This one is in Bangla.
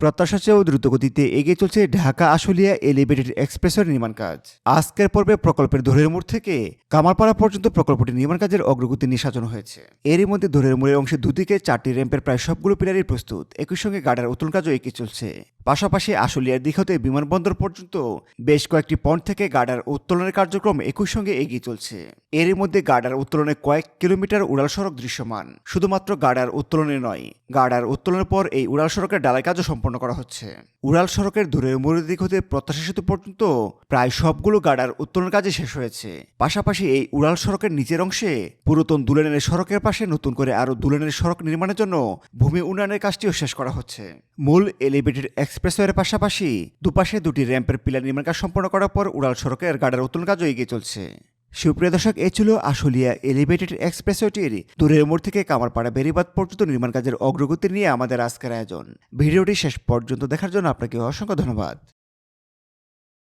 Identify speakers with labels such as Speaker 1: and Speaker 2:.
Speaker 1: প্রত্যাশা চেয়েও দ্রুতগতিতে এগিয়ে চলছে ঢাকা আশুলিয়া এলিভেটেড এক্সপ্রেসের নির্মাণ কাজ। আজকের পর্বে প্রকল্পের ধরের মোড় থেকে কামারপাড়া পর্যন্ত প্রকল্পটি নির্মাণ কাজের অগ্রগতি নিয়ে হয়েছে। এরই মধ্যে ধরের মোড়ের অংশে দুদিকে চারটি র্যাম্পের প্রায় সবগুলো পিলারই প্রস্তুত। একই সঙ্গে গার্ডার উত্তোলন কাজও এগিয়ে চলছে। পাশাপাশি আশুলিয়ার দিক হতে বিমানবন্দর পর্যন্ত বেশ কয়েকটি পয়েন্ট থেকে গার্ডার উত্তোলনের কার্যক্রম একই সঙ্গে এগিয়ে চলছে। এরই মধ্যে গার্ডার উত্তোলনে কয়েক কিলোমিটার উড়াল সড়ক দৃশ্যমান। শুধুমাত্র গার্ডার উত্তোলনে নয়, গার্ডার উত্তোলনের পর এই উড়াল সড়কের ডালাই কাজও সম্পন্ন করা হচ্ছে। উড়াল সড়কের মোড়ের দিক হতে প্রত্যাশা সেতু পর্যন্ত প্রায় সবগুলো গার্ডার উত্তোলনের কাজে শেষ হয়েছে। পাশাপাশি এই উড়াল সড়কের নিচের অংশে পুরাতন দুলেনের সড়কের পাশে নতুন করে আরও দুলেনের সড়ক নির্মাণের জন্য ভূমি উন্নয়নের কাজটিও শেষ করা হচ্ছে। মূল এলিভেটেড এক্সপ্রেসওয়ের পাশাপাশি দুপাশে দুটি র্যাম্পের পিলার নির্মাণ কাজ সম্পন্ন করার পর উড়াল সড়কের গাডার উত্তোলন কাজও এগিয়ে চলছে। সুপ্রিয় দর্শক, এ ছিল আশুলিয়া এলিভেটেড এক্সপ্রেসওয়েটির দূরের মোড় থেকে কামারপাড়া বেরিবাদ পর্যন্ত নির্মাণ কাজের অগ্রগতি নিয়ে আমাদের আজকের আয়োজন। ভিডিওটি শেষ পর্যন্ত দেখার জন্য আপনাকে অসংখ্য ধন্যবাদ।